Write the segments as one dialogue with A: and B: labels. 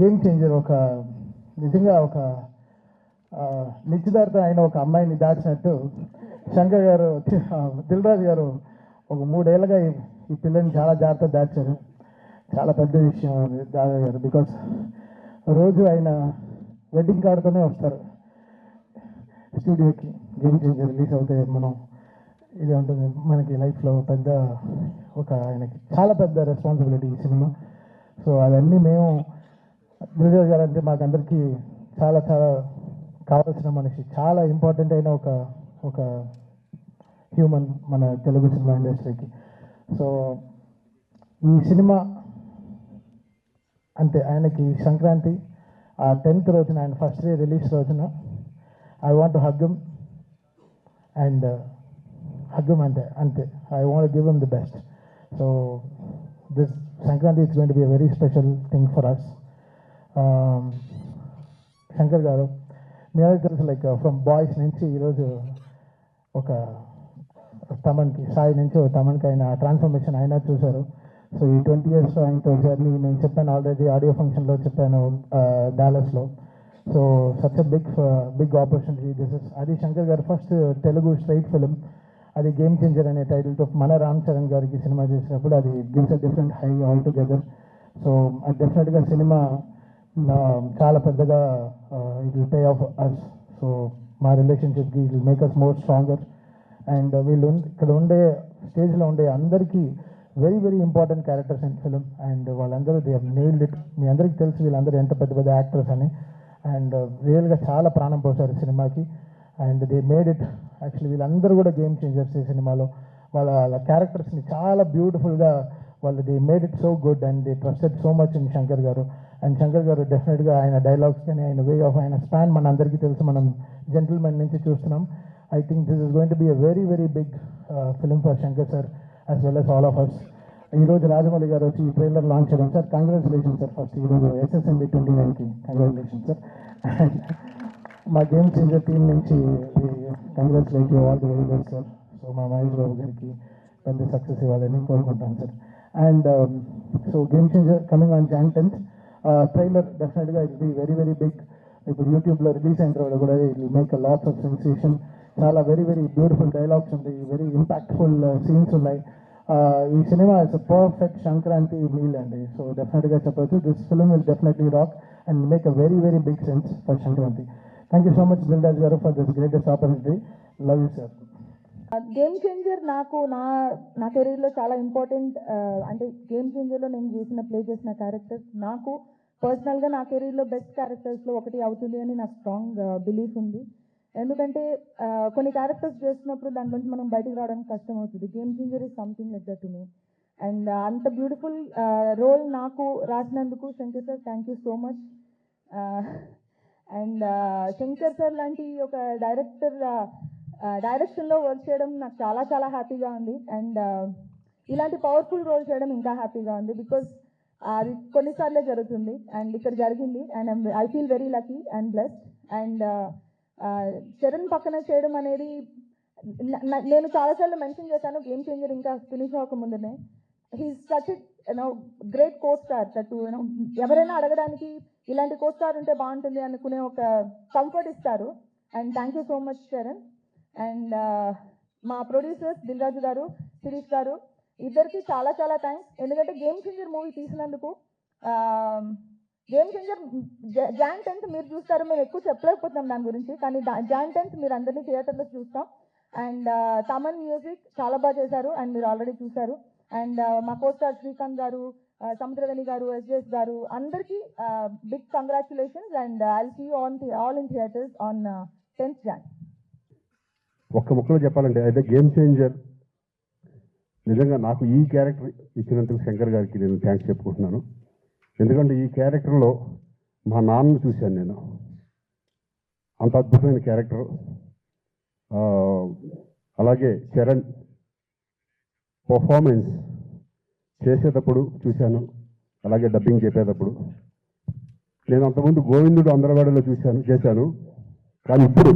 A: Game changer ఒక నిజంగా ఒక నిశ్చితార్థం అయిన ఒక అమ్మాయిని దాచినట్టు శంకర్ గారు ఆ, దిల్రాజు గారు ఒక మూడేళ్ళగా ఈ పిల్లని చాలా జాగ్రత్త దాచారు. చాలా పెద్ద విషయం అది దాదా గారు బికాస్ రోజు ఆయన వెడ్డింగ్ కార్డుతోనే వస్తారు. స్టూడియోకి గేమ్ చేంజర్ రిలీజ్ అవుతే మనం ఇది ఉంటుంది. మనకి లైఫ్లో పెద్ద ఒక ఆయనకి చాలా పెద్ద రెస్పాన్సిబిలిటీ ఈ సినిమా. సో అవన్నీ మేము గురుదేవ్ గారు అంటే మాకందరికీ చాలా చాలా కావాల్సిన మనిషి చాలా ఇంపార్టెంట్ అయిన ఒక ఒక హ్యూమన్ మన తెలుగు సినిమా ఇండస్ట్రీకి సో ఈ సినిమా అంటే ఆయనకి సంక్రాంతి ఆ టెన్త్ రోజున ఆయన ఫస్ట్ డే రిలీజ్ రోజున I want hug them and hug them అంటే అంతే I want give them the best so this Sankranti it's going be a very special thing for us Um, Shankar garu మీ అందరికీ తెలుసు like from boys నుంచి ఈరోజు ఒక తమన్కి సాయి నుంచి ఒక తమన్కి ఆయన ట్రాన్స్ఫర్మేషన్ అయినా చూశారు. సో ఈ ట్వంటీ ఇయర్స్ ఆయనతో జర్నీ నేను చెప్పాను ఆల్రెడీ ఆడియో ఫంక్షన్లో చెప్పాను డాలస్లో so such a big big opportunity this is అది Shankar garu first Telugu straight film అది గేమ్ చేంజర్ అనే టైటిల్తో మన రామ్ చరణ్ గారికి సినిమా చేసినప్పుడు అది gives a different high all together so డెఫినెట్గా సినిమా చాలా పెద్దగా it will pay off us so మా రిలేషన్షిప్కి it will make us more stronger and వీళ్ళు ఇక్కడ ఉండే స్టేజ్లో ఉండే అందరికీ very very important characters in film and వాళ్ళందరూ దే నేల్డ్ ఇట్ మీ అందరికీ తెలుసు వీళ్ళందరూ ఎంత పెద్ద పెద్ద యాక్టర్స్ అని. అండ్ రియల్గా uh, చాలా ప్రాణం పోసారు సినిమాకి. And they made it actually వీళ్ళందరూ కూడా గేమ్ చేంజర్స్ ఈ సినిమాలో. వాళ్ళ వాళ్ళ క్యారెక్టర్స్ని చాలా బ్యూటిఫుల్గా వాళ్ళు they made it so good and they trusted so much in Shankar garu. And Shankar గారు డెఫినెట్గా ఆయన డైలాగ్స్ కానీ ఆయన వే ఆఫ్ ఆయన స్పాన్ మన అందరికీ తెలుసు. మనం జెంటిల్మెన్ నుంచి చూస్తున్నాం. I think this is going to be a very very big film for Shankar sir as well as all of us ఈ రోజు రాజమౌళి గారు వచ్చి ఈ ట్రైలర్ లాంచ్ చేయడం. సార్ కంగ్రాచులేషన్ సార్ ఫస్ట్ ఈరోజు ఎస్ఎస్ఎంబి ట్వంటీ నైన్కి కంగ్రాచులేషన్ సార్ అండ్ మా game changer team నుంచి congratulate all the very best sir so మా మహేష్ బాబు గారికి పెద్ద సక్సెస్ ఇవ్వాలని కోరుకుంటాను sir and so game changer coming on Jan tenth trailer డెఫినెట్గా it be very very big ఇప్పుడు యూట్యూబ్లో రిలీజ్ అయిన తర్వాత కూడా it will make a lots of sensation చాలా వెరీ వెరీ బ్యూటిఫుల్ డైలాగ్స్ ఉంటాయి. వెరీ ఇంపాక్ట్ఫుల్ సీన్స్ ఉన్నాయి. ఈ cinema is perfect Sankranti meal అండి. సో డెఫినెట్గా చెప్పొచ్చు. This film will definitely rock and make a very very big sense for Sankranti. Thank you so much Dil Raj garu for this greatest opportunity love you sir
B: game changer నాకు నా నా కెరీర్లో చాలా important అంటే game చేంజర్లో నేను చేసిన play చేసిన characters నాకు పర్సనల్గా నా కెరీర్లో బెస్ట్ క్యారెక్టర్స్లో ఒకటి అవుతుంది అని నాకు స్ట్రాంగ్ బిలీఫ్ ఉంది. ఎందుకంటే కొన్ని క్యారెక్టర్స్ చేస్తున్నప్పుడు దాని నుంచి మనం బయటికి రావడానికి కష్టం అవుతుంది. Game changer is something like that to me and అంత బ్యూటిఫుల్ రోల్ నాకు రాసినందుకు Shankar sir thank you so much and Shankar sir లాంటి ఒక డైరెక్టర్ డైరెక్షన్లో వర్క్ చేయడం నాకు చాలా చాలా హ్యాపీగా ఉంది. అండ్ ఇలాంటి పవర్ఫుల్ రోల్ చేయడం ఇంకా హ్యాపీగా ఉంది బికాజ్ అది కొన్నిసార్లు జరుగుతుంది. అండ్ ఇక్కడ జరిగింది. And I feel very lucky and blessed and Charan పక్కన చేయడం అనేది నేను చాలాసార్లు మెన్షన్ చేశాను. గేమ్ చేంజర్ ఇంకా finish అవ్వకముందునే he's such you know great costar that you know ఎవరైనా అడగడానికి ఇలాంటి కోచ్ స్టార్ ఉంటే బాగుంటుంది అనుకునే ఒక కంఫర్ట్ ఇస్తారు. And thank you so much Charan and uh, మా ప్రొడ్యూసర్స్ దిల్రాజు గారు శిరీష్ గారు ఇద్దరికి చాలా చాలా థ్యాంక్స్ ఎందుకంటే గేమ్ చేంజర్ మూవీ తీసినందుకు గేమ్ చేంజర్ జాన్ టెన్త్ మీరు చూస్తారు మేము ఎక్కువ చెప్పలేకపోతున్నాం దాని గురించి కానీ జాన్ టెన్త్ మీరు అందరినీ థియేటర్లో చూస్తాం. అండ్ తమన్ మ్యూజిక్ చాలా బాగా చేశారు అండ్ మీరు ఆల్రెడీ చూశారు. అండ్ uh, మా కోస్టార్ శ్రీకాంత్ గారు uh, సముద్రవేణి గారు ఎస్జెస్ గారు అందరికీ big congratulations and I'll see on all in theatres on tenth Jan
C: ఒక్క ముక్కలో చెప్పాలంటే అయితే గేమ్ చేంజర్ నిజంగా నాకు ఈ క్యారెక్టర్ ఇచ్చినందుకు శంకర్ గారికి నేను థ్యాంక్స్ చెప్పుకుంటున్నాను. ఎందుకంటే ఈ క్యారెక్టర్లో మా నాన్నను చూశాను నేను. అంత అద్భుతమైన క్యారెక్టర్ అలాగే చరణ్ పర్ఫార్మెన్స్ చేసేటప్పుడు చూశాను. అలాగే డబ్బింగ్ చెప్పేటప్పుడు. నేను అంతకుముందు గోవిందుడు అందరవాడలో చూశాను చేశాను. కానీ ఇప్పుడు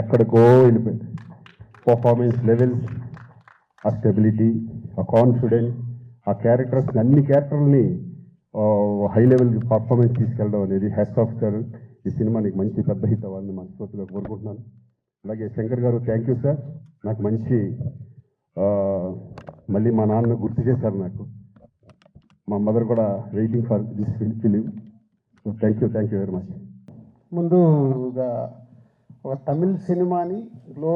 C: ఎక్కడికో వెళ్ళిపోయింది. పర్ఫార్మెన్స్ లెవెల్స్ ఆ స్టెబిలిటీ ఆ కాన్ఫిడెన్స్ ఆ క్యారెక్టర్స్ అన్ని క్యారెక్టర్ని హై లెవెల్ పర్ఫార్మెన్స్ తీసుకెళ్ళడం అనేది హ్యాట్స్ ఆఫ్ సార్ ఈ సినిమా నీకు మంచి పెద్ద హిట్ అవ్వాలని మనస్ఫూర్తిగా కోరుకుంటున్నాను. అలాగే శంకర్ గారు థ్యాంక్ యూ సార్ నాకు మంచి మళ్ళీ మా నాన్న గుర్తు చేశారు నాకు. మా మదర్ కూడా waiting for this film so thank you thank you very much
D: ముందుగా ఒక తమిళ్ సినిమాని లో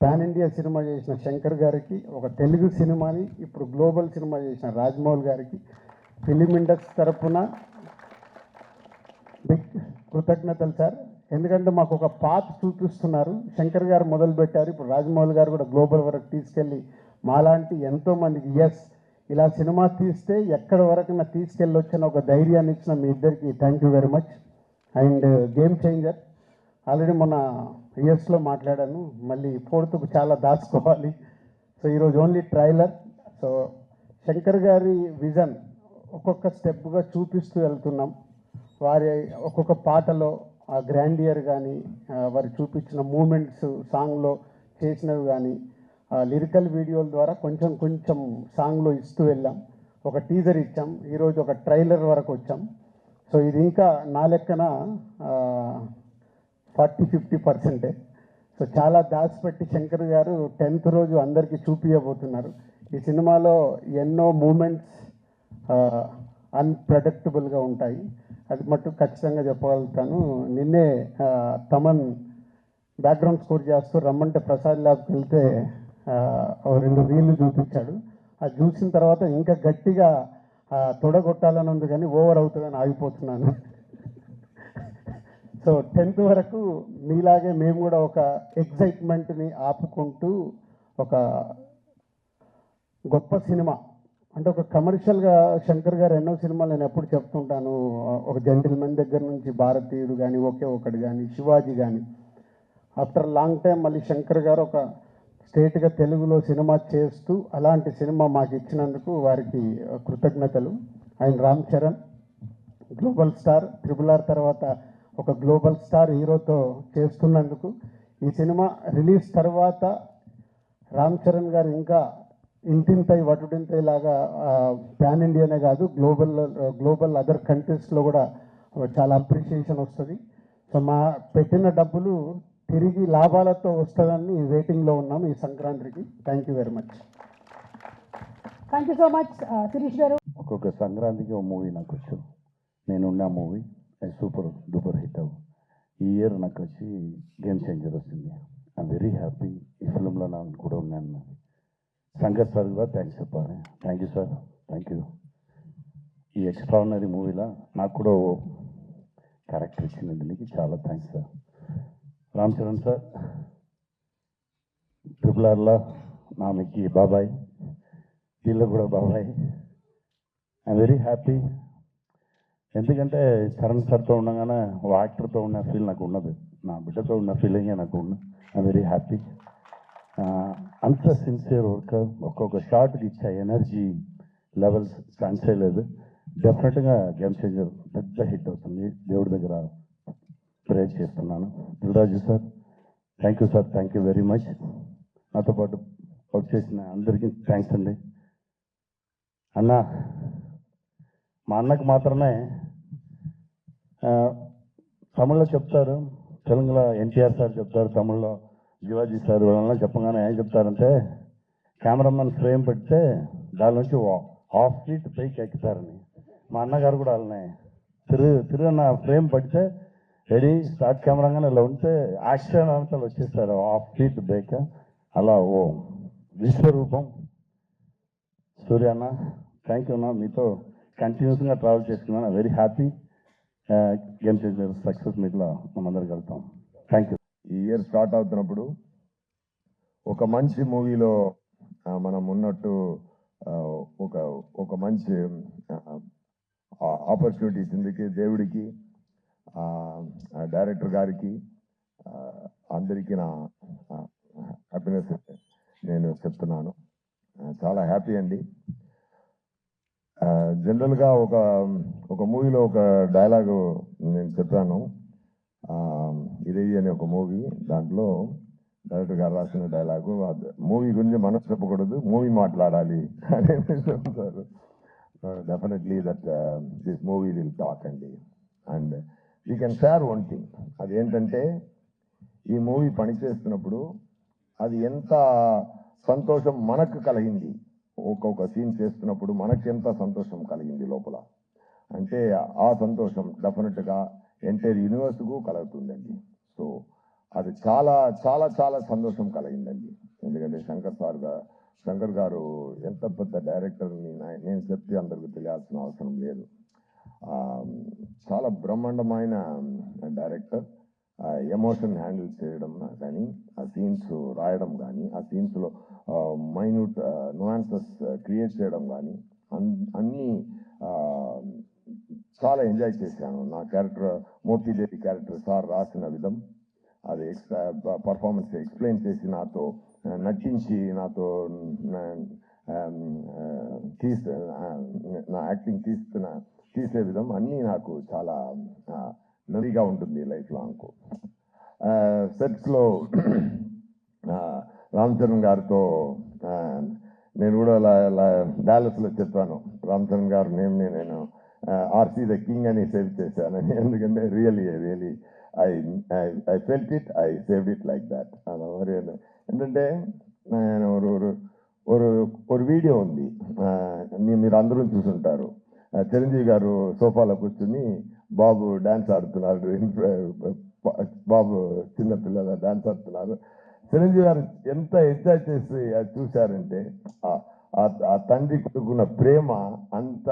D: పాన్ ఇండియా సినిమా చేసిన శంకర్ గారికి ఒక తెలుగు సినిమాని ఇప్పుడు గ్లోబల్ సినిమా చేసిన రాజ్మౌల్ గారికి ఫిలిం ఇండస్ట్రీ తరఫున బిగ్ కృతజ్ఞతలు సార్. ఎందుకంటే మాకు ఒక పాత్ చూపిస్తున్నారు. శంకర్ గారు మొదలుపెట్టారు ఇప్పుడు రాజమౌళి గారు కూడా గ్లోబల్ వరకు తీసుకెళ్ళి మాలాంటి ఎంతోమందికి ఎస్ ఇలా సినిమా తీస్తే ఎక్కడి వరకు నా తీసుకెళ్ళి వచ్చిన ఒక ధైర్యాన్ని ఇచ్చిన మీ ఇద్దరికి thank you very much and game changer. Already మొన్న ఇయర్స్లో మాట్లాడాను. మళ్ళీ ఫోర్త్కు చాలా దాచుకోవాలి. సో ఈరోజు ఓన్లీ ట్రైలర్. సో శంకర్ గారి విజన్ ఒక్కొక్క స్టెప్గా చూపిస్తూ వెళ్తున్నాం. వారి ఒక్కొక్క పాటలో ఆ గ్రాండియర్ కానీ వారు చూపించిన మూమెంట్స్ సాంగ్లో చేసినవి కానీ లిరికల్ వీడియోల ద్వారా కొంచెం కొంచెం సాంగ్లో ఇస్తూ వెళ్ళాం. ఒక టీజర్ ఇచ్చాం. ఈరోజు ఒక ట్రైలర్ వరకు వచ్చాం. సో ఇది ఇంకా నా లెక్కన ఫార్టీ ఫిఫ్టీ పర్సెంటే. సో చాలా దాచిపెట్టి శంకర్ గారు టెన్త్ రోజు అందరికీ చూపించబోతున్నారు ఈ సినిమాలో ఎన్నో మూమెంట్స్ అన్ప్రెడిక్టబుల్గా ఉంటాయి. అది మట్టు ఖచ్చితంగా చెప్పగలుగుతాను. నిన్నే తమన్ బ్యాక్గ్రౌండ్ స్కోర్ చేస్తూ రమ్మంటే ప్రసాద్ ల్యాబ్కి వెళ్తే రెండు రీళ్ళు చూపించాడు. అది చూసిన తర్వాత ఇంకా గట్టిగా తొడగొట్టాలని ఉంది కానీ ఓవర్ అవుతుందని ఆగిపోతున్నాను. సో టెన్త్ వరకు మీలాగే మేము కూడా ఒక ఎగ్జైట్మెంట్ని ఆపుకుంటూ ఒక గొప్ప సినిమా. అంటే ఒక కమర్షియల్గా శంకర్ గారు ఎన్నో సినిమాలు నేను ఎప్పుడు చెప్తుంటాను. ఒక జెంటిల్మెన్ దగ్గర నుంచి భారతీయుడు కానీ ఒకే ఒకటి కానీ శివాజీ కానీ ఆఫ్టర్ లాంగ్ టైం మళ్ళీ శంకర్ గారు ఒక స్టేట్గా తెలుగులో సినిమా చేస్తూ అలాంటి సినిమా మాకు ఇచ్చినందుకు వారికి కృతజ్ఞతలు. ఆయన Ram Charan global star triple R తర్వాత ఒక గ్లోబల్ స్టార్ హీరోతో చేస్తున్నందుకు. ఈ సినిమా రిలీజ్ తర్వాత రామ్ చరణ్ గారు ఇంకా ఇంటింతై వటుడింతై లాగా ప్యాన్ ఇండియానే కాదు గ్లోబల్ గ్లోబల్ అదర్ కంట్రీస్లో కూడా చాలా అప్రిషియేషన్ వస్తుంది. సో మా పెట్టిన డబ్బులు తిరిగి లాభాలతో వస్తుందని వెయిటింగ్లో ఉన్నాం ఈ సంక్రాంతికి. Thank you very much
E: thank you so much Shirish garu.
F: ఒక్కొక్క సంక్రాంతికి ఒక మూవీ నాకు వచ్చు. నేనున్న మూవీ అది సూపర్ డూపర్ హిట్ అవ్వు. ఈ ఇయర్ నాకు వచ్చి గేమ్ చేంజర్ వచ్చింది ఐమ్ వెరీ హ్యాపీ ఈ ఫిల్మ్లో నేను కూడా ఉన్నాను నాది శంకర్ సార్ కూడా థ్యాంక్స్ చెప్పాలి. Thank you sir thank you ఈ ఎక్స్ట్రాడినరీ మూవీలో నాకు కూడా ఓ క్యారెక్టర్ ఇచ్చిన దీనికి చాలా thanks sir Ram Charan sir triple ఆర్లో నామెకి బాబాయ్ వీళ్ళు కూడా బాబాయ్. ఐఎమ్ వెరీ హ్యాపీ ఎందుకంటే చరణ్ సార్తో ఉండగానే ఓ యాక్టర్తో ఉన్న ఫీల్ నాకు ఉన్నది నా బిడ్డతో ఉన్న ఫీలింగే నాకు ఉన్న ఐఎమ్ వెరీ హ్యాపీ అంత సిన్సియర్ వర్క్ ఒక్కొక్క షార్ట్కి ఇచ్చే ఎనర్జీ లెవెల్స్ స్టాండ్ చేయలేదు. డెఫినెట్గా గేమ్ చేంజర్ పెద్ద హిట్ అవుతుంది దేవుడి దగ్గర. ప్రే చేస్తున్నాను. Dil Raju sir thank you sir thank you very much నాతో పాటు వర్క్ చేసిన అందరికీ థ్యాంక్స్ అండి. అన్న మా అన్నకు మాత్రమే తమిళ్ళో చెప్తారు. తెలుగులో ఎన్టీఆర్ సార్ చెప్తారు తమిళ్ళో శివాజీ సార్ వాళ్ళ చెప్పగానే ఏం చెప్తారంటే కెమెరామెన్ ఫ్రేమ్ పెడితే దాని నుంచి హాఫ్ ఫీట్ పైకి ఎక్కుతారని. మా అన్నగారు కూడా వాళ్ళని తిరు తిరు అన్న ఫ్రేమ్ పడితే రెడీ స్టార్ట్ కెమెరాగానే ఇలా ఉంటే యాక్షన్ అంతా వచ్చేస్తారు. ఆఫ్ ఫీట్ బ్రేక్ అలా ఓ విశ్వరూపం. సూర్య అన్న థ్యాంక్ యూ అన్న. మీతో కంటిన్యూస్గా ట్రావెల్ చేసుకున్నాను very happy game changer success మీట్లో మనందరం కలుగుతాం థ్యాంక్ యూ
G: ఈ ఇయర్ స్టార్ట్ అవుతున్నప్పుడు ఒక మంచి మూవీలో మనం ఉన్నట్టు ఒక ఒక మంచి ఆపర్చునిటీ ఇచ్చిందికి దేవుడికి డైరెక్టర్ గారికి అందరికీ నా హ్యాపీనెస్ నేను చెప్తున్నాను. చాలా హ్యాపీ అండి. జనరల్గా ఒక ఒక మూవీలో ఒక డైలాగు నేను చెప్పాను. ఇదేవి ఇది అనే ఒక మూవీ. దాంట్లో డైరెక్టర్ గారు రాసిన డైలాగు మూవీ గురించి మనం చెప్పకూడదు మూవీ మాట్లాడాలి అని చెప్తారు. Definitely that this movie will talk అండి. And you can share one thing అదేంటంటే ఈ మూవీ పనిచేస్తున్నప్పుడు అది ఎంత సంతోషం మనకు కలిగింది. ఒక్కొక్క సీన్ చేస్తున్నప్పుడు మనకి ఎంత సంతోషం కలిగింది లోపల. అంటే ఆ సంతోషం డెఫినెట్గా ఎంటైర్ యూనివర్స్కు కలుగుతుందండి. సో అది చాలా చాలా చాలా సంతోషం కలిగిందండి. ఎందుకంటే శంకర్ సార్ శంకర్ గారు ఎంత పెద్ద డైరెక్టర్ని నేను చెప్పి అందరికీ తెలియాల్సిన అవసరం లేదు. చాలా బ్రహ్మాండమైన డైరెక్టర్ ఎమోషన్ హ్యాండిల్ చేయడం కానీ ఆ సీన్స్ రాయడం కానీ ఆ సీన్స్లో మైన్యూట్ నువాన్సెస్ క్రియేట్ చేయడం కానీ అన్- అన్నీ చాలా ఎంజాయ్ చేశాను. నా క్యారెక్టర్ మూర్తిదేవి క్యారెక్టర్ సార్ రాసిన విధం అది ఎక్స్ట్రా పర్ఫార్మెన్స్ ఎక్స్ప్లెయిన్ చేసి నాతో నటించి నాతో తీస నా యాక్టింగ్ తీస్తున్న చేసే విధం అన్నీ నాకు చాలా నదిగా ఉంటుంది లైఫ్ లాంగ్. సెట్స్లో రామ్ చరణ్ గారితో నేను కూడా డాలస్లో చెప్పాను. రామ్ చరణ్ గారు నేమ్ నేను ఆర్సీ ద కింగ్ అని సేవ్ చేశాను ఎందుకంటే really really I I felt it I save it like that. మరి ఏంటంటే నేను ఒక ఒక వీడియో ఉంది. మీరు అందరూ చూసుంటారు. చిరంజీవి గారు సోఫాలో కూర్చుని బాబు డాన్స్ ఆడుతున్నారు బాబు చిన్న పిల్లలు డాన్స్ ఆడుతున్నారు. చిరంజీవి గారు ఎంత ఎంజాయ్ చేసి అది చూశారంటే ఆ- తండ్రి కొడుకున్న ప్రేమ అంత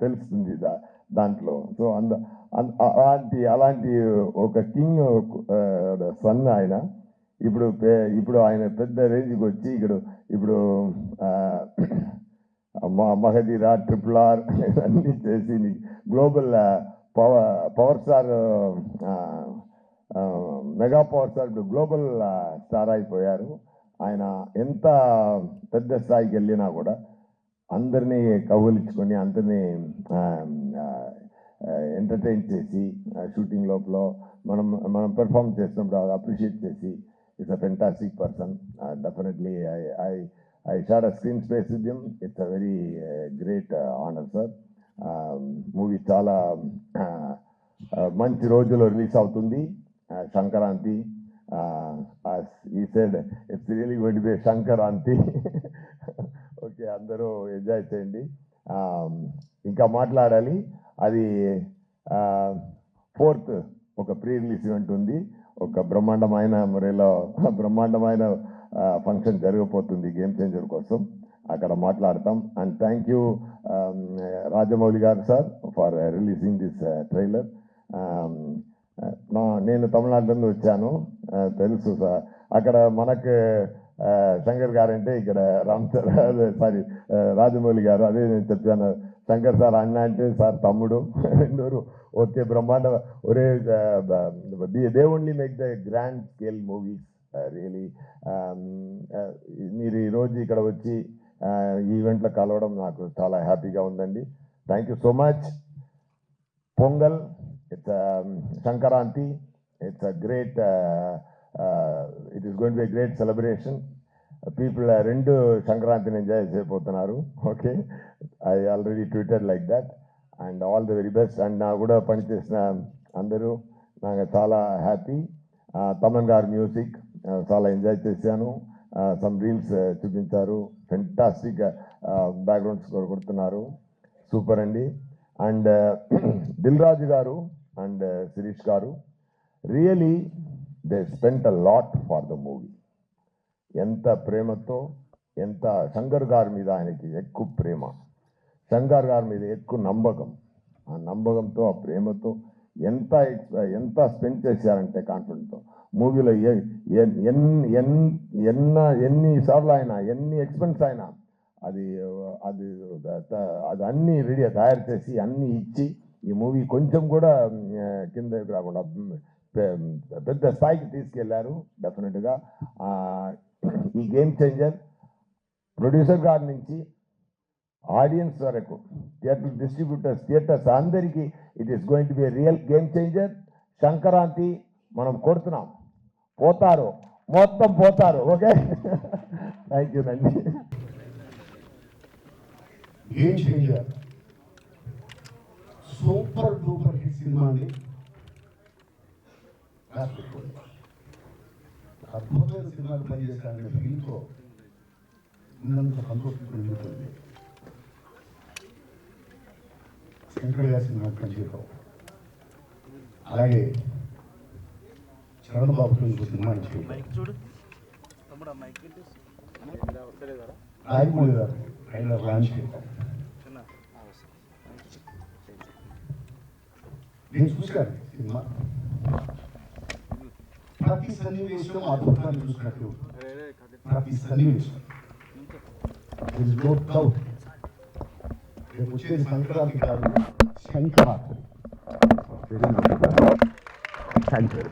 G: తెలుస్తుంది దాంట్లో. సో అంద అలాంటి అలాంటి ఒక కింగ్ సన్ ఆయన. ఇప్పుడు పే- ఇప్పుడు ఆయన పెద్ద రేంజ్కి వచ్చి ఇక్కడ ఇప్పుడు మహదీరా ట్రిపుల్ ఆర్ అన్ని చేసి global power power star mega power star ఇప్పుడు గ్లోబల్ స్టార్ అయిపోయారు. ఆయన ఎంత పెద్ద స్థాయికి వెళ్ళినా కూడా అందరినీ కౌగులించుకొని అందరినీ ఎంటర్టైన్ చేసి షూటింగ్ లోపల మనం మనం పెర్ఫామ్ చేస్తున్నప్పుడు అప్రిషియేట్ చేసి it's a fantastic person definitely I I I shared screen space with him it's a very great honour sir movie చాలా uh, uh, మంచి రోజుల్లో రిలీజ్ అవుతుంది. Uh, సంక్రాంతి ఈ side it's really good be Sankranti. Okay అందరూ enjoy చేయండి. Um, ఇంకా మాట్లాడాలి. అది ఫోర్త్ ఒక ప్రీ రిలీజ్ ఈవెంట్ ఉంది. ఒక బ్రహ్మాండమైన మరిలో బ్రహ్మాండమైన ఫంక్షన్ జరగబోతుంది గేమ్ చేంజర్ కోసం. అక్కడ మాట్లాడతాం. అండ్ థ్యాంక్ యూ రాజమౌళి గారు sir for releasing this trailer నా నేను తమిళనాడు నుండి వచ్చాను. తెలుసు సార్. అక్కడ మనకు శంకర్ గారు అంటే ఇక్కడ రామ్ సార్ సారీ రాజమౌళి గారు అదే నేను చెప్పాను. శంకర్ సార్ అన్న అంటే సార్ తమ్ముడు. రెండోరు ఓకే బ్రహ్మాండ ఒరే they only make the grand scale movies really మీరు ఈరోజు ఇక్కడ వచ్చి ఈవెంట్లో కలవడం నాకు చాలా హ్యాపీగా ఉందండి. Thank you so much Pongal it's Sankranti it's a great it is going be great celebration people రెండు సంక్రాంతిని ఎంజాయ్ చేయబోతున్నారు okay I already Twitter like that and all the very best and నా కూడా పనిచేసిన అందరూ నాకు చాలా హ్యాపీ తమన్ గారు మ్యూజిక్ చాలా ఎంజాయ్ చేశాను. సమ్ రీల్స్ చూపించారు. ఫెంటాస్టిక్ బ్యాక్గ్రౌండ్ స్కోర్ కొడుతున్నారు. సూపర్ అండి. అండ్ దిల్ రాజు గారు అండ్ శిరీష్ గారు really they spent a lot for the movie ఎంత ప్రేమతో ఎంత శంకర్ గారి మీద ఆయనకి ఎక్కువ ప్రేమ. శంకర్ గారి మీద ఎక్కువ నమ్మకం. ఆ నమ్మకంతో ఆ ప్రేమతో ఎంత ఎంత స్పెండ్ చేశారంటే కాన్ఫిడెంట్తో. మూవీలో ఎన్ని ఎన్ని ఎన్- ఎన్- అయినా ఎన్ని ఎక్స్పెన్స్ అయినా అది అది అది అన్ని రెడీ తయారు చేసి అన్నీ ఇచ్చి ఈ మూవీ కొంచెం కూడా కింద రాకుండా పెద్ద స్థాయికి తీసుకెళ్ళారు డెఫినెట్గా ఈ గేమ్ చేంజర్ ప్రొడ్యూసర్ గారి నుంచి ఆడియన్స్ వరకు థియేటర్ డిస్ట్రిబ్యూటర్స్ థియేటర్స్ అందరికీ it is going to be real game changer Sankranti మనం కొడుతున్నాం. పోతారు. మొత్తం పోతారు. ఓకే? థ్యాంక్ యూ నండి
H: game changer super duper hit సినిమాని అద్భుతమైన సినిమాలు పనిచేశాడనే ఫీల్తో ఉన్నంత సంతోషించుకుంటుంది. శంకర్ గారి సినిమా పనిచేయడం అలాగే చరణ్ బాబుతో ఇంకో సినిమా చేయడం రాజమౌళి గారు ట్రైలర్ లాంచ్ చేయడం నేను చూశాను సినిమా ప్రతి సన్నివేశం అద్భుతాన్ని చూసినట్టు ప్రతి సన్నివేశం నో డౌట్ రేపు వచ్చేది సంక్రాంతి కాదు శంకరాత్రి థ్యాంక్ యూ